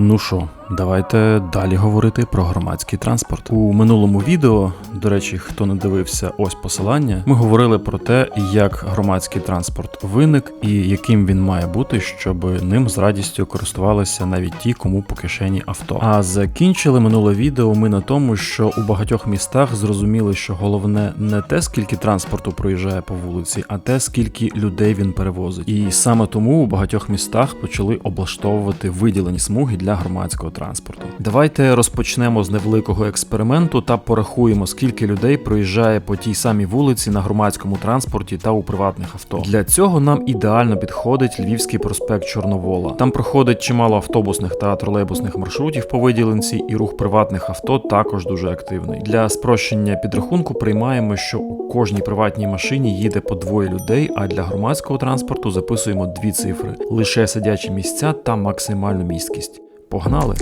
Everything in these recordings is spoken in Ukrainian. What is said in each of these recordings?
Ну що, давайте далі говорити про громадський транспорт. У минулому відео, до речі, хто не дивився, ось посилання. Ми говорили про те, як громадський транспорт виник і яким він має бути, щоб ним з радістю користувалися навіть ті, кому по кишені авто. А закінчили минуле відео ми на тому, що у багатьох містах зрозуміли, що головне не те, скільки транспорту проїжджає по вулиці, а те, скільки людей він перевозить. І саме тому у багатьох містах почали облаштовувати виділені смуги для громадського транспорту. Давайте розпочнемо з невеликого експерименту та порахуємо, скільки людей проїжджає по тій самій вулиці на громадському транспорті та у приватних авто. Для цього нам ідеально підходить Львівський проспект Чорновола. Там проходить чимало автобусних та тролейбусних маршрутів по виділенці, і рух приватних авто також дуже активний. Для спрощення підрахунку приймаємо, що у кожній приватній машині їде по двоє людей, а для громадського транспорту записуємо дві цифри: лише сидячі місця та максимальну місткість. Погнали!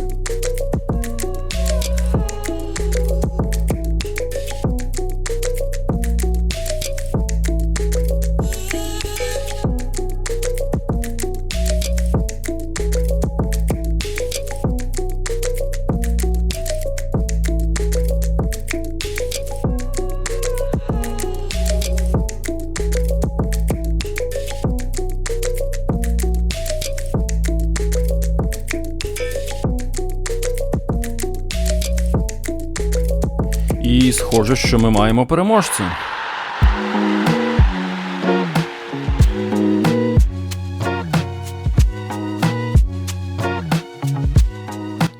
Схоже, що ми маємо переможця.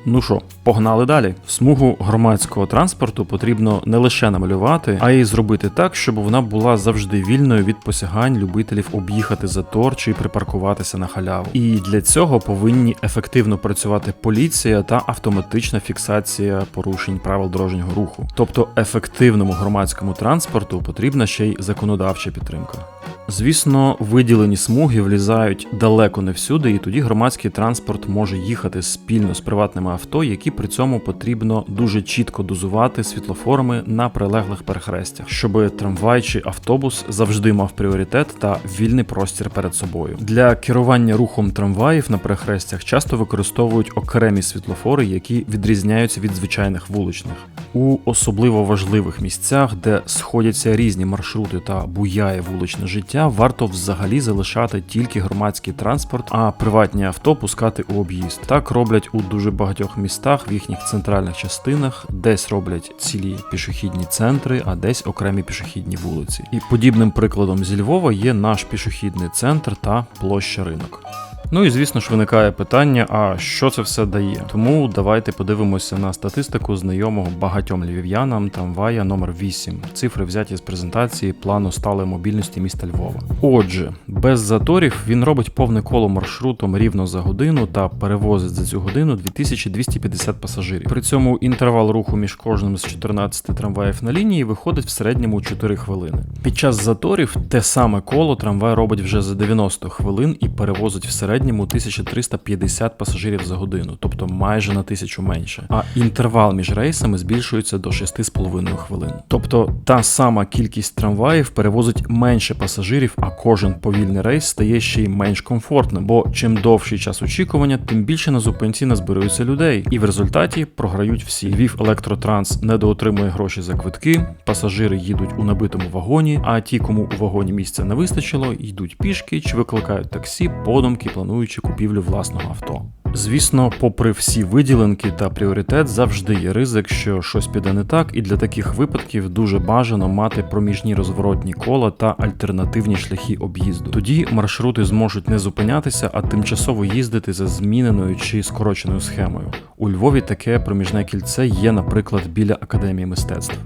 Ну що, погнали далі. Смугу громадського транспорту потрібно не лише намалювати, а й зробити так, щоб вона була завжди вільною від посягань любителів об'їхати затор чи припаркуватися на халяву. І для цього повинні ефективно працювати поліція та автоматична фіксація порушень правил дорожнього руху. Тобто ефективному громадському транспорту потрібна ще й законодавча підтримка. Звісно, виділені смуги влізають далеко не всюди, і тоді громадський транспорт може їхати спільно з приватними авто, які при цьому потрібно дуже чітко дозувати світлофорами на прилеглих перехрестях, щоб трамвай чи автобус завжди мав пріоритет та вільний простір перед собою. Для керування рухом трамваїв на перехрестях часто використовують окремі світлофори, які відрізняються від звичайних вуличних. У особливо важливих місцях, де сходяться різні маршрути та буяє вуличне життя, варто взагалі залишати тільки громадський транспорт, а приватні авто пускати у об'їзд. Так роблять у дуже багатьох містах в їхніх центральних частинах, десь роблять цілі пішохідні центри, а десь окремі пішохідні вулиці. І подібним прикладом зі Львова є наш пішохідний центр та площа ринок. Ну і звісно ж виникає питання: а що це все дає? Тому давайте подивимося на статистику знайомого багатьом львів'янам трамвая номер 8 Цифри взяті з презентації плану сталої мобільності міста Львова. Отже, без заторів він робить повне коло маршрутом рівно за годину та перевозить за цю годину 2250 пасажирів. При цьому інтервал руху між кожним з 14 трамваїв на лінії виходить в середньому 4 хвилини. Під час заторів те саме коло трамвай робить вже за 90 хвилин і перевозить в середньому 1350 пасажирів за годину, тобто майже на тисячу менше. А інтервал між рейсами збільшується до 6,5 хвилин. Тобто та сама кількість трамваїв перевозить менше пасажирів, а кожен повільний рейс стає ще й менш комфортним, бо чим довший час очікування, тим більше на зупинці назбирується людей, і в результаті програють всі. Львів електротранс недоотримує гроші за квитки, пасажири їдуть у набитому вагоні, а ті, кому у вагоні місця не вистачило, йдуть пішки чи викликають таксі, подумки плануючи купівлю власного авто. Звісно, попри всі виділенки та пріоритет, завжди є ризик, що щось піде не так, і для таких випадків дуже бажано мати проміжні розворотні кола та альтернативні шляхи об'їзду. Тоді маршрути зможуть не зупинятися, а тимчасово їздити за зміненою чи скороченою схемою. У Львові таке проміжне кільце є, наприклад, біля академії мистецтв.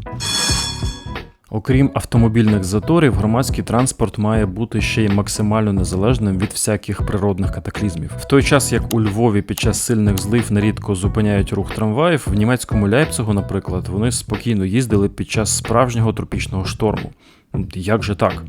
Окрім автомобільних заторів, громадський транспорт має бути ще й максимально незалежним від всяких природних катаклізмів. В той час як у Львові під час сильних злив нерідко зупиняють рух трамваїв, в німецькому Ляйпцигу, наприклад, вони спокійно їздили під час справжнього тропічного шторму. Як же так?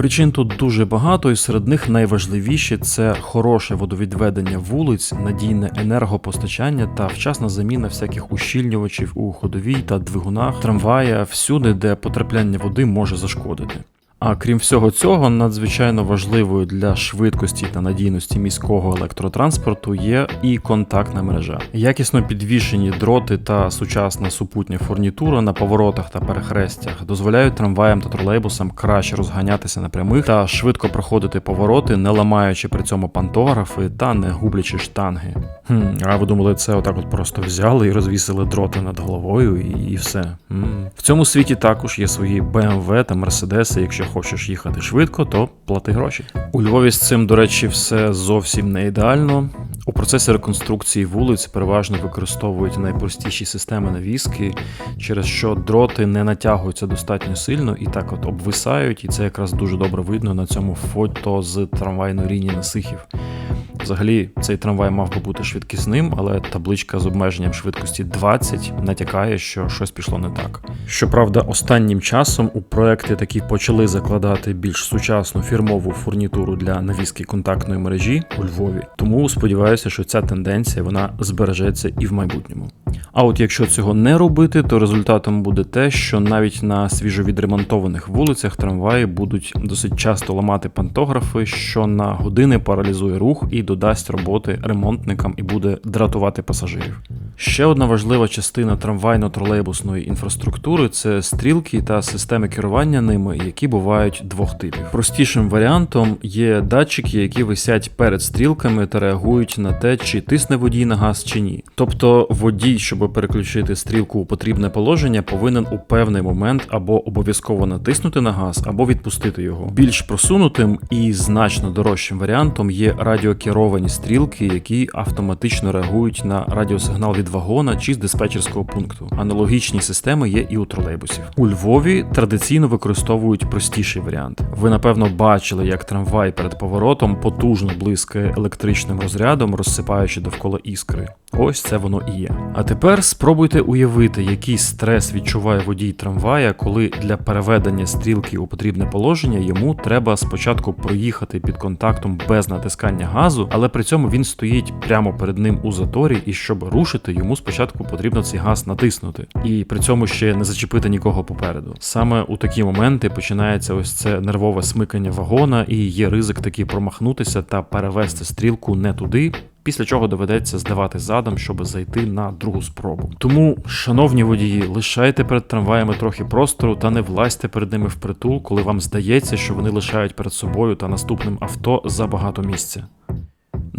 Причин тут дуже багато, і серед них найважливіші це хороше водовідведення вулиць, надійне енергопостачання та вчасна заміна всяких ущільнювачів у ходовій та двигунах, трамвая всюди, де потрапляння води може зашкодити. А крім всього цього, надзвичайно важливою для швидкості та надійності міського електротранспорту є і контактна мережа. Якісно підвішені дроти та сучасна супутня фурнітура на поворотах та перехрестях дозволяють трамваям та тролейбусам краще розганятися на прямих та швидко проходити повороти, не ламаючи при цьому пантографи та не гублячи штанги. Хм, а ви думали, це отак от просто взяли і розвісили дроти над головою і, і все. М. В цьому світі також є свої BMW та Mercedes, якщо хочеш їхати швидко, то плати гроші. У Львові з цим, до речі, все зовсім не ідеально. У процесі реконструкції вулиць переважно використовують найпростіші системи навіски, через що дроти не натягуються достатньо сильно і так от обвисають, і це якраз дуже добре видно на цьому фото з трамвайної лінії Насихів. Взагалі, цей трамвай мав би бути швидкісним, але табличка з обмеженням швидкості 20 натякає, що щось пішло не так. Щоправда, останнім часом у проекти таки почали закладати більш сучасну фірмову фурнітуру для навіски контактної мережі у Львові. Тому сподіваюся, що ця тенденція вона збережеться і в майбутньому. А от якщо цього не робити, то результатом буде те, що навіть на свіжовідремонтованих вулицях трамваї будуть досить часто ламати пантографи, що на години паралізує рух і додасть роботи ремонтникам і буде дратувати пасажирів. Ще одна важлива частина трамвайно-тролейбусної інфраструктури це стрілки та системи керування ними, які бувають двох типів. Простішим варіантом є датчики, які висять перед стрілками та реагують на те, чи тисне водій на газ чи ні. Тобто водій, щоб переключити стрілку у потрібне положення, повинен у певний момент або обов'язково натиснути на газ, або відпустити його. Більш просунутим і значно дорожчим варіантом є радіокеровані стрілки, які автоматично реагують на радіосигнал від вагона чи з диспетчерського пункту. Аналогічні системи є і у тролейбусів. У Львові традиційно використовують простіший варіант. Ви напевно бачили, як трамвай перед поворотом потужно блискає електричним розрядом, розсипаючи довкола іскри. Ось це воно і є. А тепер спробуйте уявити, який стрес відчуває водій трамвая, коли для переведення стрілки у потрібне положення йому треба спочатку проїхати під контактом без натискання газу, але при цьому він стоїть прямо перед ним у заторі, і щоб рушити, йому спочатку потрібно цей газ натиснути, і при цьому ще не зачепити нікого попереду. Саме у такі моменти починається ось це нервове смикання вагона, і є ризик таки промахнутися та перевести стрілку не туди. Після чого доведеться здавати задом, щоб зайти на другу спробу. Тому, шановні водії, лишайте перед трамваями трохи простору та не влазьте перед ними впритул, коли вам здається, що вони лишають перед собою та наступним авто забагато місця.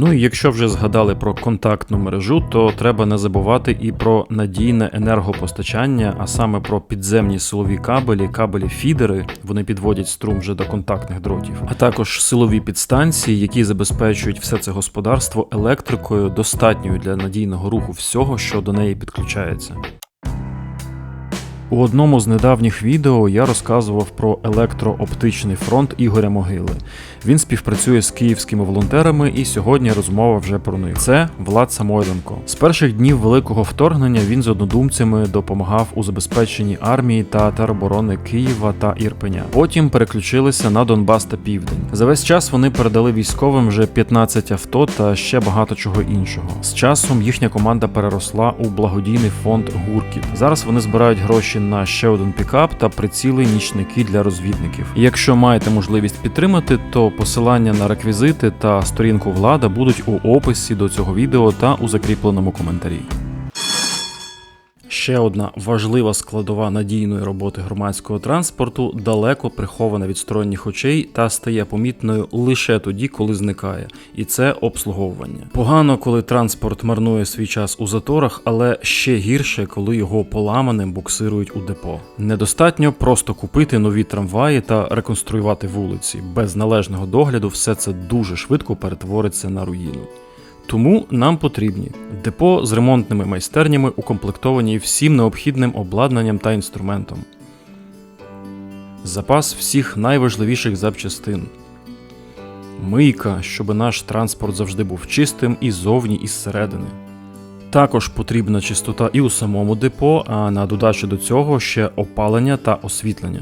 Ну і якщо вже згадали про контактну мережу, то треба не забувати і про надійне енергопостачання, а саме про підземні силові кабелі, кабелі фідери, вони підводять струм вже до контактних дротів, а також силові підстанції, які забезпечують все це господарство електрикою, достатньою для надійного руху всього, що до неї підключається. У одному з недавніх відео я розказував про електрооптичний фронт Ігоря Могили. Він співпрацює з київськими волонтерами, і сьогодні розмова вже про них. Це Влад Самойленко. З перших днів великого вторгнення він з однодумцями допомагав у забезпеченні армії та тероборони Києва та Ірпеня. Потім переключилися на Донбас та Південь. За весь час вони передали військовим вже 15 авто та ще багато чого іншого. З часом їхня команда переросла у благодійний фонд Гуркіт. Зараз вони збирають гроші на ще один пікап та приціли нічники для розвідників. Якщо маєте можливість підтримати, то посилання на реквізити та сторінку влада будуть у описі до цього відео та у закріпленому коментарі. Ще одна важлива складова надійної роботи громадського транспорту далеко прихована від сторонніх очей та стає помітною лише тоді, коли зникає, і це обслуговування. Погано, коли транспорт марнує свій час у заторах, але ще гірше, коли його поламаним буксирують у депо. Недостатньо просто купити нові трамваї та реконструювати вулиці. Без належного догляду все це дуже швидко перетвориться на руїну. Тому нам потрібні депо з ремонтними майстернями, укомплектовані всім необхідним обладнанням та інструментом, запас всіх найважливіших запчастин, мийка, щоб наш транспорт завжди був чистим і зовні, і зсередини. Також потрібна чистота і у самому депо, а на додачу до цього ще опалення та освітлення.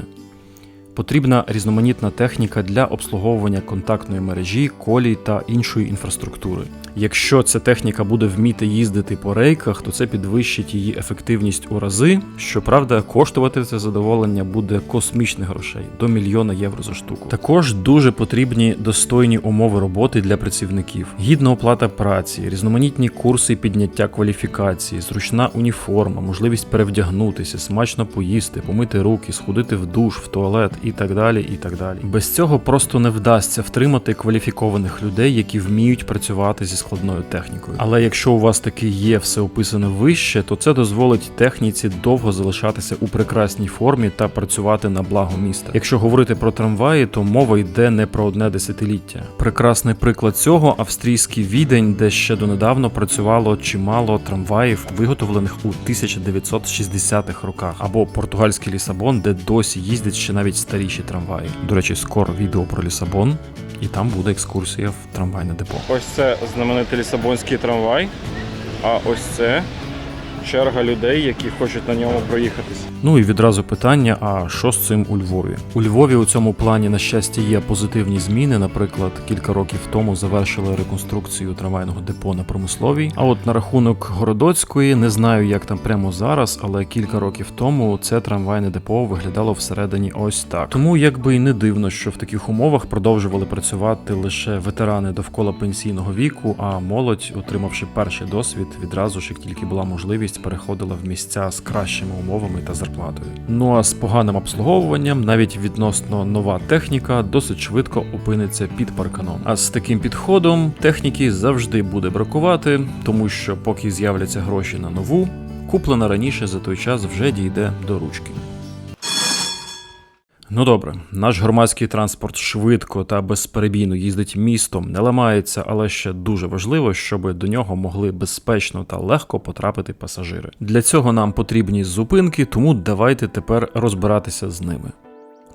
Потрібна різноманітна техніка для обслуговування контактної мережі, колій та іншої інфраструктури. Якщо ця техніка буде вміти їздити по рейках, то це підвищить її ефективність у рази. Щоправда, коштувати це задоволення буде космічних грошей до мільйона євро за штуку. Також дуже потрібні достойні умови роботи для працівників, гідна оплата праці, різноманітні курси підняття кваліфікації, зручна уніформа, можливість перевдягнутися, смачно поїсти, помити руки, сходити в душ, в туалет і так далі. І так далі. Без цього просто не вдасться втримати кваліфікованих людей, які вміють працювати зі складною технікою. Але якщо у вас таки є все описане вище, то це дозволить техніці довго залишатися у прекрасній формі та працювати на благо міста. Якщо говорити про трамваї, то мова йде не про одне десятиліття. Прекрасний приклад цього австрійський відень, де ще донедавно працювало чимало трамваїв, виготовлених у 1960-х роках, або португальський Лісабон, де досі їздять ще навіть старіші трамваї. До речі, скоро відео про Лісабон, і там буде екскурсія в трамвайне депо. Ось це знаменитий лісабонський трамвай, а ось це черга людей, які хочуть на ньому проїхатись. Ну і відразу питання: а що з цим у Львові? У Львові у цьому плані, на щастя, є позитивні зміни. Наприклад, кілька років тому завершили реконструкцію трамвайного депо на промисловій. А от на рахунок Городоцької не знаю, як там прямо зараз, але кілька років тому це трамвайне депо виглядало всередині ось так. Тому якби і не дивно, що в таких умовах продовжували працювати лише ветерани довкола пенсійного віку, а молодь, отримавши перший досвід, відразу ж як тільки була можливість, переходила в місця з кращими умовами та зарплатою. Ну а з поганим обслуговуванням, навіть відносно нова техніка, досить швидко опиниться під парканом. А з таким підходом техніки завжди буде бракувати, тому що поки з'являться гроші на нову, куплена раніше за той час вже дійде до ручки. Ну добре, наш громадський транспорт швидко та безперебійно їздить містом, не ламається, але ще дуже важливо, щоб до нього могли безпечно та легко потрапити пасажири. Для цього нам потрібні зупинки, тому давайте тепер розбиратися з ними.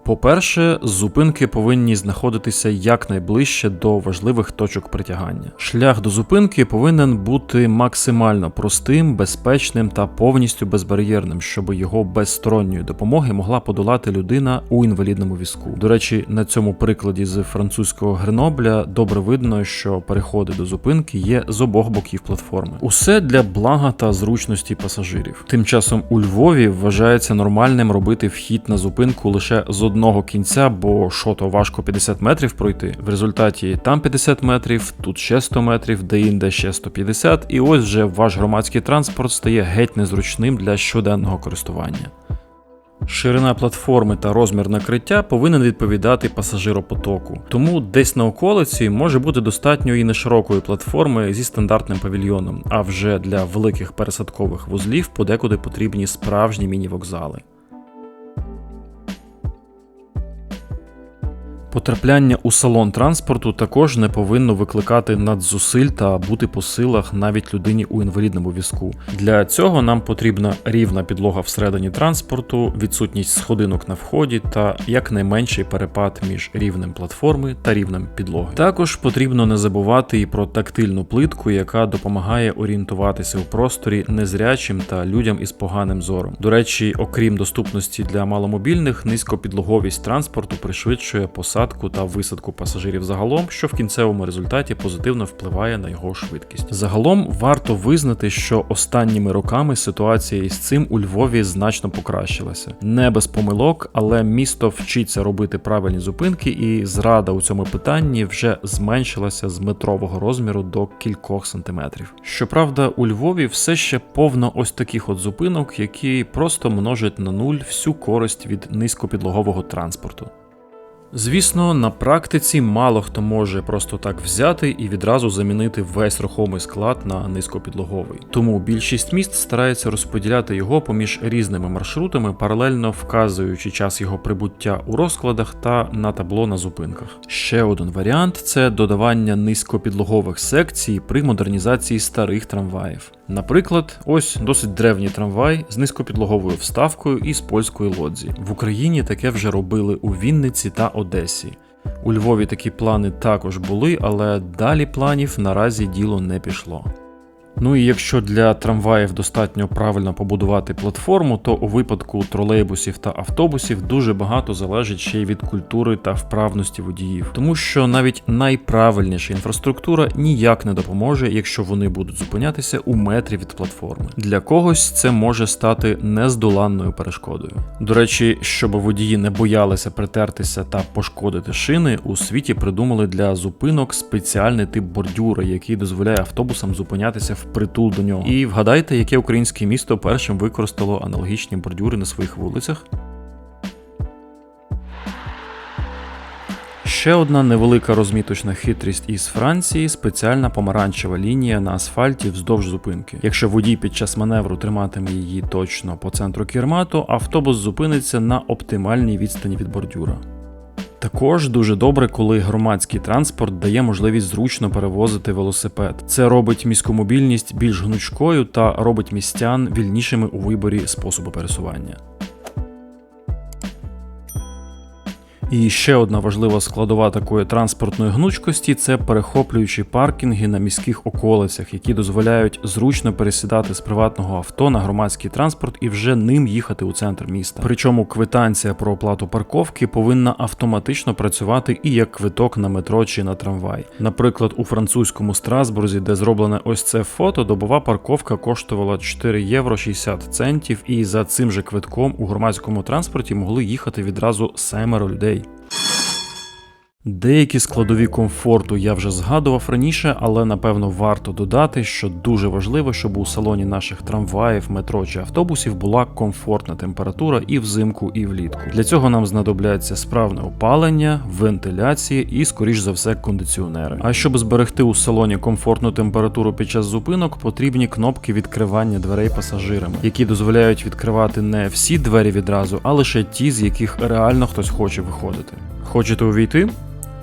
По-перше, зупинки повинні знаходитися якнайближче до важливих точок притягання. Шлях до зупинки повинен бути максимально простим, безпечним та повністю безбар'єрним, щоб його без сторонньої допомоги могла подолати людина у інвалідному візку. До речі, на цьому прикладі з французького Гренобля добре видно, що переходи до зупинки є з обох боків платформи. Усе для блага та зручності пасажирів. Тим часом у Львові вважається нормальним робити вхід на зупинку лише з одного кінця, бо що то важко 50 метрів пройти. В результаті там 50 метрів, тут ще 100 метрів, де інде ще 150, і ось вже ваш громадський транспорт стає геть незручним для щоденного користування. Ширина платформи та розмір накриття повинен відповідати пасажиропотоку, тому десь на околиці може бути достатньо і неширокої платформи зі стандартним павільйоном, а вже для великих пересадкових вузлів подекуди потрібні справжні міні-вокзали. Потрапляння у салон транспорту також не повинно викликати надзусиль та бути по силах навіть людині у інвалідному візку. Для цього нам потрібна рівна підлога всередині транспорту, відсутність сходинок на вході та якнайменший перепад між рівнем платформи та рівнем підлоги. Також потрібно не забувати і про тактильну плитку, яка допомагає орієнтуватися у просторі незрячим та людям із поганим зором. До речі, окрім доступності для маломобільних, низькопідлоговість транспорту пришвидшує посадку та висадку пасажирів загалом, що в кінцевому результаті позитивно впливає на його швидкість. Загалом варто визнати, що останніми роками ситуація із цим у Львові значно покращилася. Не без помилок, але місто вчиться робити правильні зупинки, і зрада у цьому питанні вже зменшилася з метрового розміру до кількох сантиметрів. Щоправда, у Львові все ще повно ось таких от зупинок, які просто множать на нуль всю користь від низькопідлогового транспорту. Звісно, на практиці мало хто може просто так взяти і відразу замінити весь рухомий склад на низькопідлоговий. Тому більшість міст старається розподіляти його поміж різними маршрутами, паралельно вказуючи час його прибуття у розкладах та на табло на зупинках. Ще один варіант це додавання низькопідлогових секцій при модернізації старих трамваїв. Наприклад, ось досить древній трамвай з низькопідлоговою вставкою і з польської лодзі. В Україні таке вже робили у Вінниці та. У Львові такі плани також були, але далі планів наразі діло не пішло. Ну і якщо для трамваїв достатньо правильно побудувати платформу, то у випадку тролейбусів та автобусів дуже багато залежить ще й від культури та вправності водіїв, тому що навіть найправильніша інфраструктура ніяк не допоможе, якщо вони будуть зупинятися у метрі від платформи. Для когось це може стати нездоланною перешкодою. До речі, щоб водії не боялися притертися та пошкодити шини, у світі придумали для зупинок спеціальний тип бордюра, який дозволяє автобусам зупинятися впритул до нього. І вгадайте, яке українське місто першим використало аналогічні бордюри на своїх вулицях? Ще одна невелика розміточна хитрість із Франції спеціальна помаранчева лінія на асфальті вздовж зупинки. Якщо водій під час маневру триматиме її точно по центру керма, то автобус зупиниться на оптимальній відстані від бордюра. Також дуже добре, коли громадський транспорт дає можливість зручно перевозити велосипед. Це робить міську мобільність більш гнучкою та робить містян вільнішими у виборі способу пересування. І ще одна важлива складова такої транспортної гнучкості це перехоплюючі паркінги на міських околицях, які дозволяють зручно пересідати з приватного авто на громадський транспорт і вже ним їхати у центр міста. Причому квитанція про оплату парковки повинна автоматично працювати і як квиток на метро чи на трамвай. Наприклад, у французькому Страсбурзі, де зроблене ось це фото, добова парковка коштувала 4 євро 60 центів, і за цим же квитком у громадському транспорті могли їхати відразу семеро людей. Деякі складові комфорту я вже згадував раніше, але напевно варто додати, що дуже важливо, щоб у салоні наших трамваїв, метро чи автобусів була комфортна температура і взимку, і влітку. Для цього нам знадобляться справне опалення, вентиляція і, скоріш за все, кондиціонери. А щоб зберегти у салоні комфортну температуру під час зупинок, потрібні кнопки відкривання дверей пасажирами, які дозволяють відкривати не всі двері відразу, а лише ті, з яких реально хтось хоче виходити. Хочете увійти?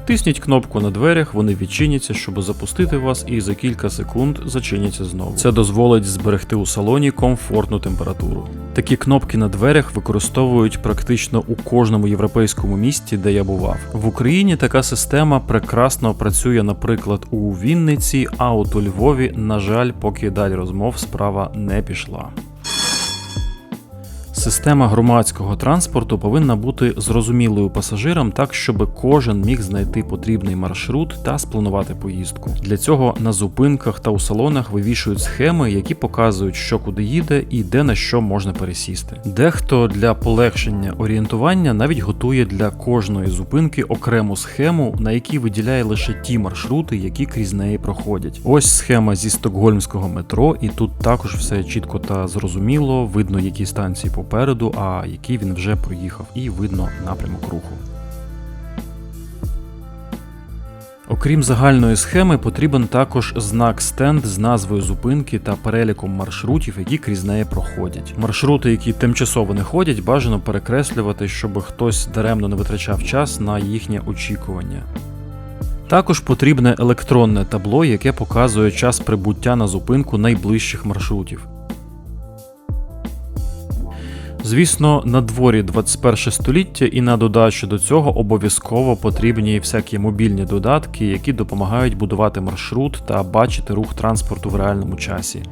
Тисніть кнопку на дверях, вони відчиняться, щоб запустити вас, і за кілька секунд зачиняться знову. Це дозволить зберегти у салоні комфортну температуру. Такі кнопки на дверях використовують практично у кожному європейському місті, де я бував. В Україні така система прекрасно працює, наприклад, у Вінниці, а от у Львові, на жаль, поки далі розмов справа не пішла. Система громадського транспорту повинна бути зрозумілою пасажирам так, щоб кожен міг знайти потрібний маршрут та спланувати поїздку. Для цього на зупинках та у салонах вивішують схеми, які показують, що куди їде і де на що можна пересісти. Дехто для полегшення орієнтування навіть готує для кожної зупинки окрему схему, на якій виділяє лише ті маршрути, які крізь неї проходять. Ось схема зі стокгольмського метро, і тут також все чітко та зрозуміло, видно, які станції попереду, а які він вже проїхав, і видно напрямок руху. Окрім загальної схеми, потрібен також знак стенд з назвою зупинки та переліком маршрутів, які крізь неї проходять. Маршрути, які тимчасово не ходять, бажано перекреслювати, щоб хтось даремно не витрачав час на їхнє очікування. Також потрібне електронне табло, яке показує час прибуття на зупинку найближчих маршрутів. Звісно, на дворі 21 століття і на додачу до цього обов'язково потрібні всякі мобільні додатки, які допомагають будувати маршрут та бачити рух транспорту в реальному часі.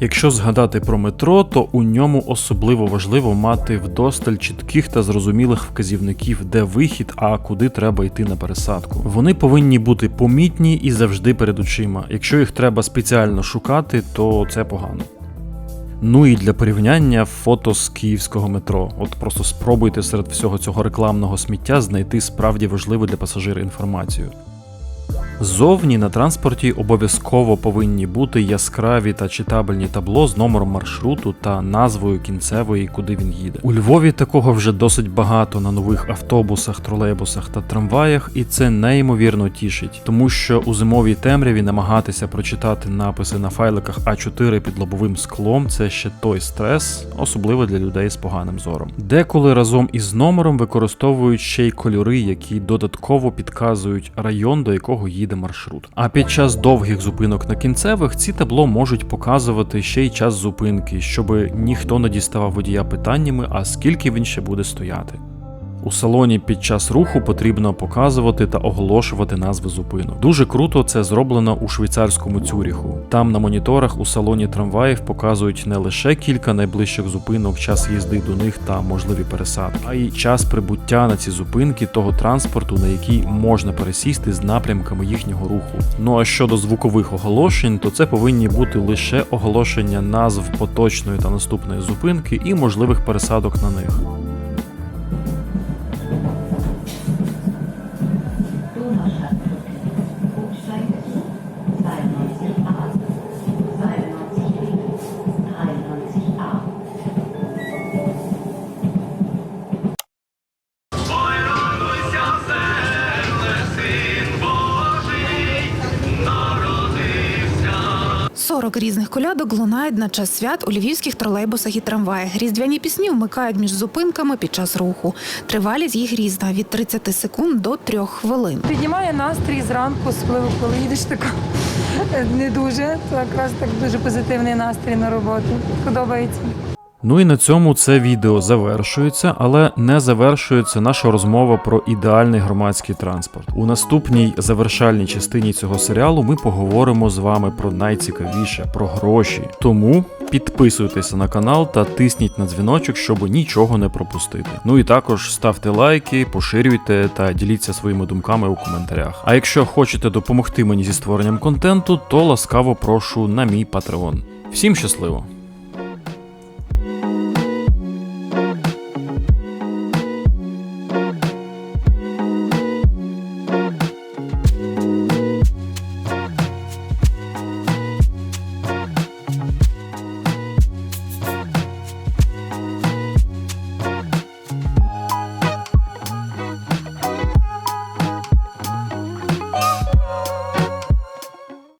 Якщо згадати про метро, то у ньому особливо важливо мати вдосталь чітких та зрозумілих вказівників, де вихід, а куди треба йти на пересадку. Вони повинні бути помітні і завжди перед очима. Якщо їх треба спеціально шукати, то це погано. Ну і для порівняння фото з київського метро. От просто спробуйте серед всього цього рекламного сміття знайти справді важливу для пасажира інформацію. Ззовні на транспорті обов'язково повинні бути яскраві та читабельні табло з номером маршруту та назвою кінцевої, куди він їде. У Львові такого вже досить багато на нових автобусах, тролейбусах та трамваях, і це неймовірно тішить, тому що у зимовій темряві намагатися прочитати написи на файликах А4 під лобовим склом це ще той стрес, особливо для людей з поганим зором. Деколи разом із номером використовують ще й кольори, які додатково підказують район, до якого їде маршрут. А під час довгих зупинок на кінцевих ці табло можуть показувати ще й час зупинки, щоб ніхто не діставав водія питаннями, а скільки він ще буде стояти. У салоні під час руху потрібно показувати та оголошувати назви зупинок. Дуже круто це зроблено у швейцарському Цюріху. Там на моніторах у салоні трамваїв показують не лише кілька найближчих зупинок, час їзди до них та можливі пересадки, а й час прибуття на ці зупинки того транспорту, на який можна пересісти з напрямками їхнього руху. Ну а щодо звукових оголошень, то це повинні бути лише оголошення назв поточної та наступної зупинки і можливих пересадок на них. 40 різних колядок лунають на час свят у львівських тролейбусах і трамваях. Різдвяні пісні вмикають між зупинками під час руху. Тривалість їх різна від 30 секунд до 3 хвилин. Піднімає настрій зранку, спливу, коли їдеш така не дуже, то якраз так дуже позитивний настрій на роботу. Подобається. Ну і на цьому це відео завершується, але не завершується наша розмова про ідеальний громадський транспорт. У наступній завершальній частині цього серіалу ми поговоримо з вами про найцікавіше про гроші. Тому підписуйтеся на канал та тисніть на дзвіночок, щоб нічого не пропустити. Ну і також ставте лайки, поширюйте та діліться своїми думками у коментарях. А якщо хочете допомогти мені зі створенням контенту, то ласкаво прошу на мій патреон. Всім щасливо!